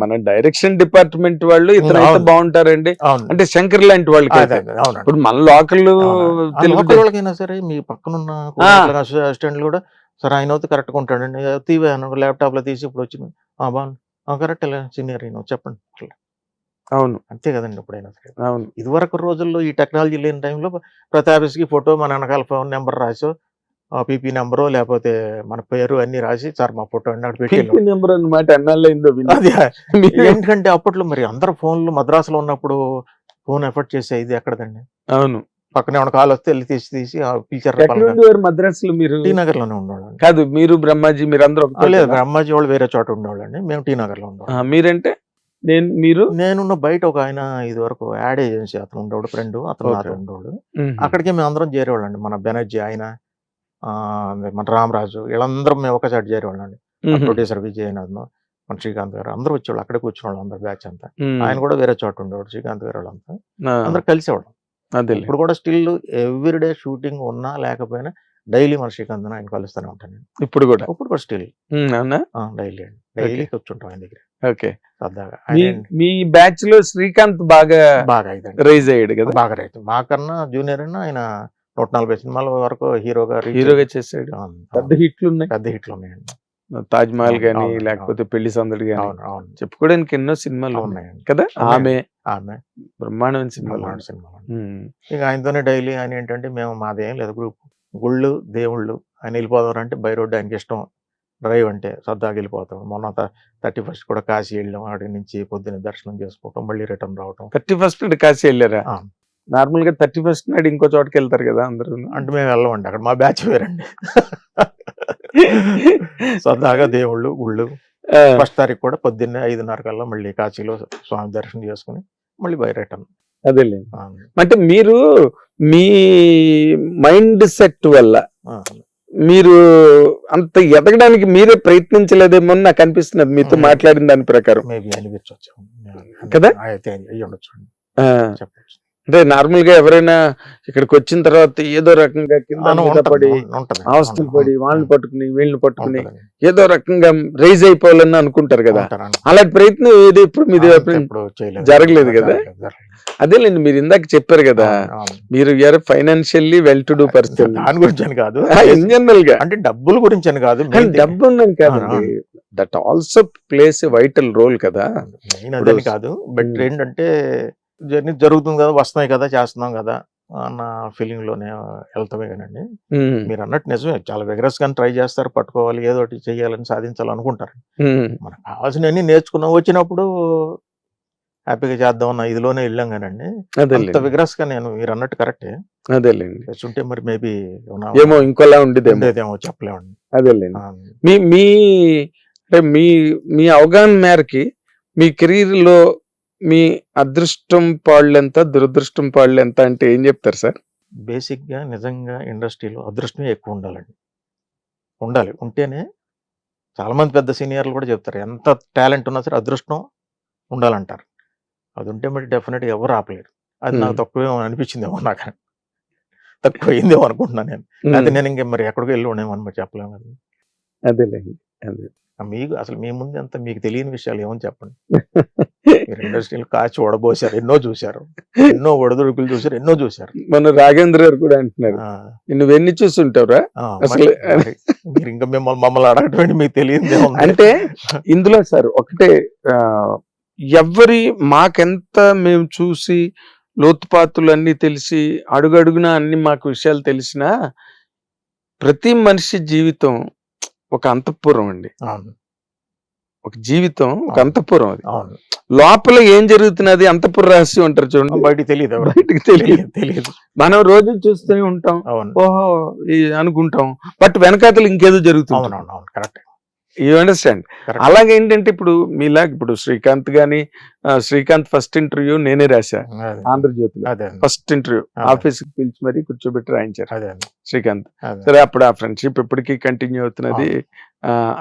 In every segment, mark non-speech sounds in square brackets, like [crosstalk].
మన direction department వాళ్ళు ఇతను అయితే అవును. బాగుంటారండి. అంటే శంకర్ లాంటి వాళ్ళకి ఇప్పుడు మన లోకల్ వాళ్ళకైనా సరే మీ పక్కనున్న అసిస్టెంట్లు కూడా సరే ఆయన అయితే కరెక్ట్గా ఉంటాడండి. తీవే ల్యాప్టాప్లో తీసి ఇప్పుడు వచ్చింది. ఆ బాగుంది. కరెక్ట్ సీనియర్ అయినా చెప్పండి. అవును. అంతే కదండి ఎప్పుడైనా సరే. అవును. ఇదివరకు రోజుల్లో ఈ టెక్నాలజీ లేని టైంలో ప్రతి ఆఫీస్కి ఫోటో మన వెనకాల ఫోన్ నెంబర్ రాసో పీపీ నెంబరు లేకపోతే మన పేరు అన్ని రాసి సార్ మా ఫోటో పెట్టి నెంబర్ మీరు- ఏంటంటే అప్పట్లో మరి అందరు ఫోన్లు మద్రాసులో ఉన్నప్పుడు ఫోన్ ఎఫర్ట్ చేసే ఇది ఎక్కడదండి? అవును. పక్కనే ఉన్న కాల్ వస్తే వెళ్ళి తీసి తీసి ఆ పిలిచారు మద్రాసులో మీరు? టీ నగర్లోనే ఉండేవాళ్ళండి. కాదు మీరు బ్రహ్మాజీ మీరు అందరూ లేదు అమ్మాజీ వాళ్ళు వేరే చోట ఉండేవాళ్ళండి. మేము టీ నగర్లో ఉండేవాళ్ళం మీరంటే? నేను మీరు? నేనున్న బయట ఒక ఆయన ఇది వరకు యాడ్ ఏజెన్సీ అతను ఉండేవాడు ఫ్రెండ్. అతను ఉండేవాడు. అక్కడికి మేము అందరం చేరేవాళ్ళండి. మన బెనర్జీ ఆయన మన రామరాజు వీళ్ళందరం మేము ఒక చోట చేరేవాళ్ళండి. మ్మ్. ప్రొడ్యూసర్ విజయనాథ్ మన శ్రీకాంత్ గారు అందరూ వచ్చేవాళ్ళు అక్కడే కూర్చునేవాళ్ళు అందరు బ్యాచ్ అంతా. ఆయన కూడా వేరే చోట ఉండేవాడు శ్రీకాంత్ గారు వాళ్ళంతా. అందరు కలిసేవాళ్ళం. ఇప్పుడు కూడా స్టిల్ ఎవ్రీడే షూటింగ్ ఉన్నా లేకపోయినా డైలీ మన శ్రీకాంత్ ఆయన కలుస్తూనే ఉంటాను నేను. ఇప్పుడు కూడా? ఇప్పుడు కూడా స్టిల్ డైలీ అండి. డైలీ కూర్చుంటాం ఆయన దగ్గర. ఓకే. సరదాగా మీ బ్యాచ్లో శ్రీకాంత్ బాగా బాగా రైజ్ అయ్యాడు కదా? బాగా రైతు మాకన్నా జూనియర్ అయినా ఆయన నూట నలభై సినిమాల వరకు హీరోగా హీరోగా చేసాడు పెద్ద. హిట్లు ఉన్నాయి. పెద్ద హిట్లు ఉన్నాయండి. తాజ్ మహల్ అవును, లేకపోతే పెళ్ళి సందడి గానీ. చెప్పుకోవడానికి ఎన్నో సినిమాలు ఉన్నాయి. ఉన్నాయండి కదా. ఆమె. ఆమె. బ్రహ్మాండమైన సినిమాలు. బ్రహ్మాండ ఉన్నాయి. సినిమా మ్మ్. ఇక ఆయనతోనే డైలీ ఆయన ఏంటంటే మేము మాదేం లేదు గ్రూప్. గుళ్ళు దేవుళ్ళు ఆయన వెళ్ళిపోదాం అంటే బై రోడ్డు ఆయనకి ఇష్టం. డ్రైవ్ అంటే సరదాగా వెళ్ళిపోతాం. మొన్న థర్టీ ఫస్ట్ కూడా కాశీ వెళ్ళాం. ఆడి నుంచి పొద్దున్న దర్శనం చేసుకోవటం మళ్ళీ రిటర్న్ రావటం. థర్టీ ఫస్ట్ కాశీ వెళ్ళారా? ఆ. నార్మల్గా థర్టీ ఫస్ట్ నాడు ఇంకో చోటకి వెళ్తారు కదా అందరూ. అంటే మేము వెళ్ళమండి అక్కడ. మా బ్యాచ్ వేరండి. సరదాగా దేవుళ్ళు గుళ్ళు. ఫస్ట్ తారీఖు కూడా పొద్దున్నే ఐదున్నర కల్లా మళ్ళీ కాశీలో స్వామి దర్శనం చేసుకుని మళ్ళీ బై రిటర్న్ అదేలే అంటే మీరు మీ మైండ్ సెట్ వల్ల మీరు అంత ఎదగడానికి మీరే ప్రయత్నించలేదేమో నాకు అనిపిస్తున్నది మీతో. మాట్లాడిన దాని ప్రకారం. కదా? అయితే అయ్యి ఉండొచ్చు చెప్పచ్చు. అంటే నార్మల్గా ఎవరైనా ఇక్కడికి వచ్చిన తర్వాత ఏదో రకంగా కింద మీద పడి అవస్థలు పడి వాళ్ళని పట్టుకుని వీళ్ళని పట్టుకుని ఏదో రకంగా రైజ్ అయిపోవాలని అనుకుంటారు కదా. అలాంటి ప్రయత్నం ఏది ఇప్పుడు మీది జరగలేదు కదా? అదేలేండి మీరు ఇందాక చెప్పారు కదా మీరు ఎర్ financially well to do person దాని గురించి అని కాదు. ఇన్ జనరల్గా. అంటే డబ్బుల గురించి అని కాదు డబ్బు కాదండి. That also plays vital role కదా. కాదు. బట్. ఏంటంటే జర్నీ జరుగుతుంది కదా వస్తున్నాయి కదా చేస్తున్నాం కదా అన్న ఫీలింగ్లోనే వెళ్తామే కానండి మీరు అన్నట్టు నిజమే చాలా విగ్రస్ గాని ట్రై చేస్తారు పట్టుకోవాలి ఏదో ఒకటి చేయాలని సాధించాలనుకుంటారు మనకు కావాల్సినవన్నీ నేర్చుకున్నాం వచ్చినప్పుడు హ్యాపీగా చేద్దాం అన్న ఇదిలోనే వెళ్ళాం కానండి అంత విగ్రస్గా నేను మీరు అన్నట్టు కరెక్టే. అదేలేండి. ఉంటే మరి మేబీ ఏమో ఇంకోలా ఉండేదేమో చెప్పలేమండి. అదేలేండి. మీ మీ అంటే మీ మీ అవగాహన మేరకి మీ కెరీర్లో మీ అదృష్టం పాళ్ళెంత దురదృష్టం పాళ్ళెంత అంటే ఏం చెప్తారు సార్? బేసిక్గా నిజంగా ఇండస్ట్రీలో అదృష్టమే ఎక్కువ ఉండాలండి. ఉండాలి. ఉంటేనే చాలా మంది పెద్ద సీనియర్లు కూడా చెప్తారు ఎంత టాలెంట్ ఉన్నా సరే అదృష్టం ఉండాలంటారు. అది ఉంటే మరి డెఫినెట్గా ఎవరు ఆపలేరు. అది నాకు. తక్కువేమో అనిపించిందేమో నాకు. తక్కువ అయిందేమో అనుకుంటున్నాను నేను. అయితే నేను ఇంకా మరి ఎక్కడికి వెళ్ళి ఉండేమో అని మరి చెప్పలేము అది అదేలేండి. అదే. మీకు అసలు మీ ముందు అంత మీకు తెలియని విషయాలు ఏమని చెప్పండి? [laughs] మీరు ఇండస్ట్రీలో కాచి ఓడబోసారు ఎన్నో చూశారు. ఎన్నో ఒడదుడుకులు చూశారు ఎన్నో చూశారు. మన రాఘేంద్ర గారు కూడా అంటున్నారు. నువ్వెన్ని చూస్తుంటావురా? అసలు- మరి- ఇంకా మిమ్మల్ని మమ్మల్ని అడగటం మీకు తెలియదు అంటే ఇందులో సార్ ఒకటే ఆ, ఎవ్వరి మాకెంత మేము చూసి లోతుపాతులు అన్ని తెలిసి అడుగడుగునా అన్ని మాకు విషయాలు తెలిసినా ప్రతి మనిషి జీవితం ఒక అంతఃపురం అండి. ఒక జీవితం ఒక అంతఃపురం అది. లోపల ఏం జరుగుతున్నది అంతఃపుర రహస్యం అంటారు చూడండి. బయటికి తెలియదు బయటికి తెలియదు. తెలియదు మనం రోజు చూస్తూనే ఉంటాం. ఓహో అనుకుంటాం. బట్ వెనకాతలు ఇంకేదో జరుగుతుంది కరెక్ట్. You understand. అలాగే ఏంటంటే ఇప్పుడు మీలా ఇప్పుడు శ్రీకాంత్ గాని శ్రీకాంత్ ఫస్ట్ ఇంటర్వ్యూ నేనే రాశా ఆంధ్రజ్యోతిలో. అదే ఫస్ట్ ఇంటర్వ్యూ. ఆఫీస్కి పిలిచి మరీ కూర్చోబెట్టి రాయించారు అదే శ్రీకాంత్. సరే అప్పుడు ఆ ఫ్రెండ్షిప్ ఎప్పటికీ కంటిన్యూ అవుతున్నది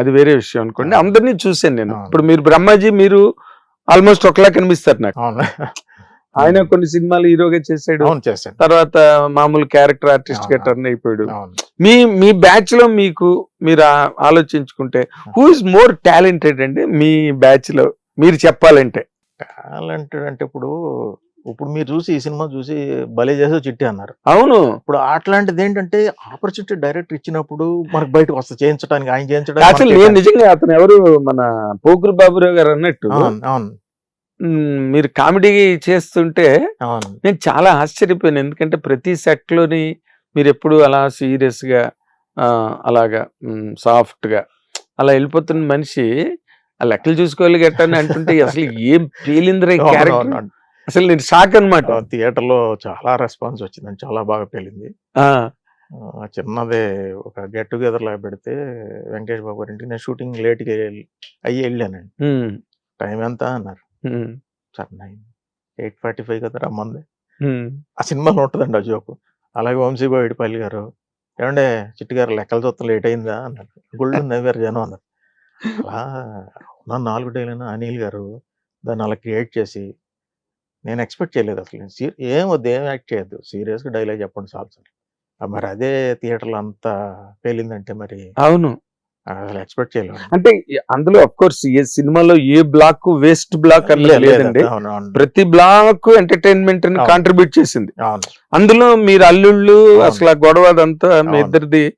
అది వేరే విషయం అనుకోండి. అందరినీ చూశాను నేను. ఇప్పుడు మీరు బ్రహ్మాజీ మీరు ఆల్మోస్ట్ ఒకలా కనిపిస్తారు నాకు. ఆయన కొన్ని సినిమాలు హీరోగా చేశాడు. తర్వాత మామూలు క్యారెక్టర్ ఆర్టిస్ట్గా. టర్న్ అయిపోయాడు. మీ మీ బ్యాచ్లో మీకు మీరు ఆలోచించుకుంటే హూ ఇస్ మోర్ టాలెంటెడ్ అండి? మీ బ్యాచ్లో మీరు చెప్పాలంటే. టాలెంటెడ్ అంటే ఇప్పుడు ఇప్పుడు మీరు చూసి ఈ సినిమా చూసి భలే చేసే చిట్టి అన్నారు. అవును. ఇప్పుడు అట్లాంటిది ఏంటంటే ఆపర్చునిటీ డైరెక్టర్ ఇచ్చినప్పుడు మనకు బయటకు వస్తుంది చేయించడానికి ఆయన అసలు చేయించడానికి నేను మనకి- నిజంగా అతను ఎవరు? మన పోకురు బాబురావు గారు అన్నట్టు. అవును. మీరు కామెడీ చేస్తుంటే నేను చాలా ఆశ్చర్యపోయాను. ఎందుకంటే ప్రతి సెట్లోని మీరు ఎప్పుడు అలా సీరియస్గా ఆ, అలాగా సాఫ్ట్గా అలా వెళ్ళిపోతున్న మనిషి ఆ లెక్కలు చూసుకోవాలి గట్టని అంటుంటే అసలు ఏం పేలిందిరా అవును, క్యారెక్టర్? అవును. అసలు నేను షాక్ అనమాట థియేటర్లో చాలా రెస్పాన్స్ వచ్చిందండి చాలా బాగా ఆ, చిన్నదే ఒక గెట్ టుగెదర్ లాగా పెడితే వెంకటేష్ బాబు గారి ఇంటికి నేను షూటింగ్ లేట్గా అయ్యి వెళ్ళానండి. టైం ఎంత అన్నారు? Sir nine eight forty five కదా రమ్మంది. ఆ సినిమాలో ఉంటుందండి ఆ జోకు. అలాగే వంశీబాయిడిపల్లి గారు ఏమంటే చిట్టి గారు లెక్కలు చూస్తాం లేట్ అయిందా అన్నారు. గుళ్ళు నవ్వారు జనం అన్నారు. అలా ఉన్న నాలుగు డేలైనా అనిల్ గారు దాన్ని అలా క్రియేట్ చేసి నేను ఎక్స్పెక్ట్ చేయలేదు అసలు. ఏం వద్దు ఏం యాక్ట్ చేయొద్దు. సీరియస్గా డైలాగ్ చెప్పండి చాలు సార్ మరి అదే థియేటర్లో అంత పేలిందంటే మరి అవును. అసలు ఎక్స్పెక్ట్ చేయలేదు అంటే అందులో అఫ్ కోర్స్ ఏ సినిమాలో ఏ బ్లాక్ వేస్ట్ బ్లాక్ అన్నది లేదండి. ప్రతి బ్లాక్ ఎంటర్టైన్మెంట్ని. కాంట్రిబ్యూట్ చేసింది. అందులో మీరు అల్లుళ్ళు. అసలు ఆ గొడవ అదంతా మీ. ఇద్దరిది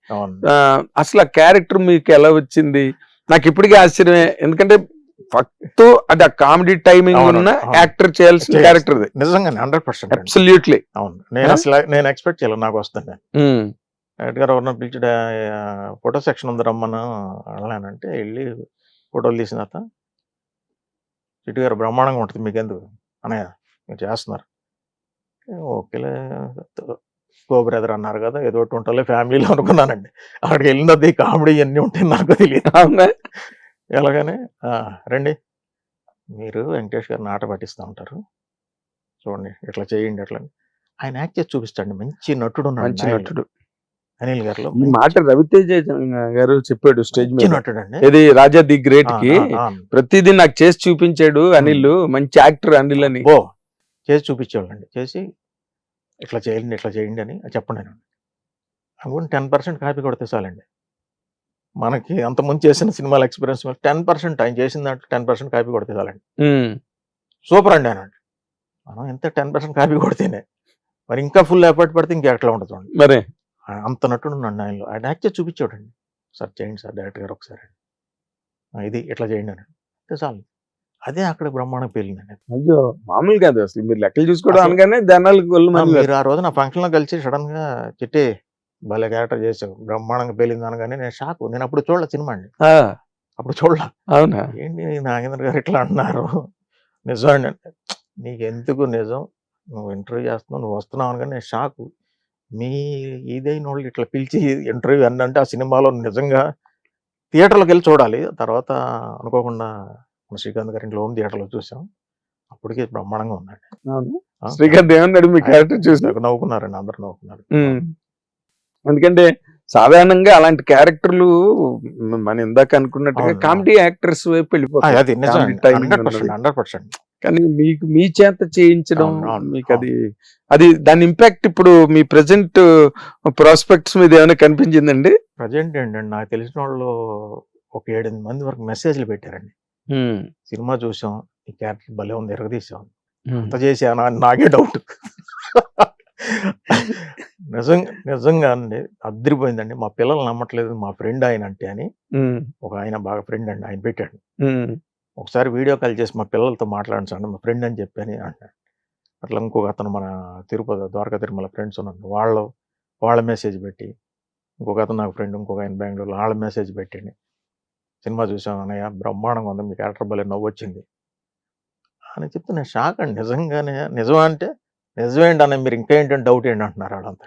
అసలు ఆ క్యారెక్టర్ మీకు ఎలా వచ్చింది? నాకు ఇప్పటికీ ఆశ్చర్యమే. ఎందుకంటే ఫక్త్ అది ఆ కామెడీ టైమింగ్ ఉన్న. యాక్టర్ చేయాల్సిన చేయాల్సి- క్యారెక్టర్ అది. నిజంగానే హండ్రెడ్ పర్సెంట్ అబ్సల్యూట్లీ అవును. నేను? అసలు నేను ఎక్స్పెక్ట్ చేయలేదు నాకు వస్తుంది. డైరెక్ట్ గారు ఎవరన్నా పిలిచి ఫోటో సెక్షన్ ఉంది రమ్మను వెళ్ళానంటే వెళ్ళి ఫోటోలు తీసిన తర్వాత చిట్టు గారు బ్రహ్మాండంగా ఉంటుంది మీకు ఎందుకు అనయ్య మీరు చేస్తున్నారు. ఓకేలే కో బ్రదర్ అన్నారు కదా ఏదో ఒకటి ఉంటుందిలే ఫ్యామిలీలో అనుకున్నానండి. అక్కడికి వెళ్ళినది కామెడీ ఇవన్నీ ఉంటాయి నాకు తెలియదు ఎలాగనే "ఆ, రండి. మీరు వెంకటేష్ గారు నాట పట్టిస్తూ ఉంటారు. చూడండి ఇట్లా చేయండి అట్లా అని." ఆయన యాక్ట్ చేసి చూపిస్తాండి మంచి నటుడు మంచి. నటుడు. అనిల్ గారిలో. ఈ మాట రవితేజ గారు చెప్పాడు స్టేజ్ మీద. ఇది రాజా ది గ్రేట్కి ప్రతిదీ నాకు చేసి చూపించాడు అనిల్. మంచి యాక్టర్ అనిల్ అని. ఓ చేసి చూపించేవాళ్ళండి. చేసి ఇట్లా చేయండి ఇట్లా చేయండి అని చెప్పండి నేను అనుకుంటే టెన్ పర్సెంట్ కాపీ కొడితే చాలండి. మనకి అంతకుముందు చేసిన సినిమాల ఎక్స్పీరియన్స్ టెన్ పర్సెంట్ ఆయన చేసిన దాంట్లో టెన్ పర్సెంట్ కాపీ కొడితే చాలండి. సూపర్ అండి అనండి మనం ఎంత టెన్ పర్సెంట్ కాపీ కొడితేనే. మరి ఇంకా ఫుల్ ఎఫర్ట్ పడితే ఇంకా ఎట్లా చూడండి. మరి అంత నటుడు ఉన్నాడు ఆయనలో ఆయన యాక్ట్ చేసి చూపించాడండి సార్ చేయండి సార్ డైరెక్టర్ గారు ఒకసారి ఇది ఇట్లా చేయండి అని అంటే చాలు. అదే అక్కడ బ్రహ్మాండం పేలిందండి అయ్యో! మామూలు కాదు అసలు. మీరు లెక్కలు చూసుకోవడం అనగానే మీరు ఆ రోజు నా ఫంక్షన్లో కలిసి సడన్గా చిట్టి భలే క్యారెక్టర్ చేసావు. బ్రహ్మాండంగా పేలింది అనగానే నేను షాక్. నేను అప్పుడు చూడలే సినిమా అండి. అప్పుడు చూడలే. అవునా? ఏంటి నాగేంద్ర గారు ఇట్లా అన్నారు? నిజం అండి. నీకెందుకు నిజం? నువ్వు ఇంటర్వ్యూ చేస్తున్నావు నువ్వు వస్తున్నావు అనగానే నేను షాక్. మీ ఇదైన వాళ్ళు ఇట్లా పిలిచి ఇంటర్వ్యూ అంటే ఆ సినిమాలో నిజంగా థియేటర్లోకి వెళ్ళి చూడాలి. తర్వాత అనుకోకుండా మన శ్రీకాంత్ గారి ఇంట్లో హోమ్ థియేటర్లో చూసాం. అప్పటికే బ్రహ్మాండంగా ఆ, శ్రీకాంత్ ఏమన్నాడు? మీ క్యారెక్టర్ చూసి. నవ్వుకున్నారండి అందరు నవ్వుకున్నారు. ఎందుకంటే సాధారణంగా అలాంటి క్యారెక్టర్లు మన ఇందాక అనుకున్నట్టుగా. కామెడీ యాక్టర్స్ వైపు వెళ్ళిపోతాయి. Hundred percent. కానీ మీకు మీ చేత చేయించడం మీకు అది అది దాని ఇంపాక్ట్ ఇప్పుడు మీ ప్రెసెంట్ ప్రాస్పెక్ట్స్ మీద ఏమైనా కనిపించిందండి? ప్రజెంట్ ఏంటండి? నాకు తెలిసిన వాళ్ళు ఒక ఏడెనిమిది మంది వరకు మెసేజ్లు పెట్టారండి. సినిమా చూసాం ఈ క్యారెక్టర్ భలే ఉంది ఎరగదీసాం. అంత చేసానా అని నాకే డౌట్ నిజంగా నిజంగా అండి అద్దరిపోయిందండి మా పిల్లలు నమ్మట్లేదు మా ఫ్రెండ్ ఆయన అంటే అని. ఒక ఆయన బాగా ఫ్రెండ్ అండి ఆయన పెట్టాడు. ఒకసారి వీడియో కాల్ చేసి మా పిల్లలతో మాట్లాడించండి మా ఫ్రెండ్ అని చెప్పని అంటాడు. అట్లా ఇంకొక అతను మన తిరుపతి ద్వారకా తిరుమల ఫ్రెండ్స్ ఉన్నారు. వాళ్ళు వాళ్ళ మెసేజ్ పెట్టి ఇంకొక అతను నాకు ఫ్రెండ్ ఇంకొక ఆయన బెంగళూరులో వాళ్ళ మెసేజ్ పెట్టండి. సినిమా చూసాను అన్నయ్య బ్రహ్మాండంగా ఉంది మీ క్యారెక్టర్ భలే నవ్వు వచ్చింది అని చెప్తే నేను షాక్ అండి. నిజంగానే నిజం అంటే నిజమేంటి అన్న మీరు ఇంకా ఏంటంటే డౌట్ ఏంటి అంటున్నారు వాళ్ళంతా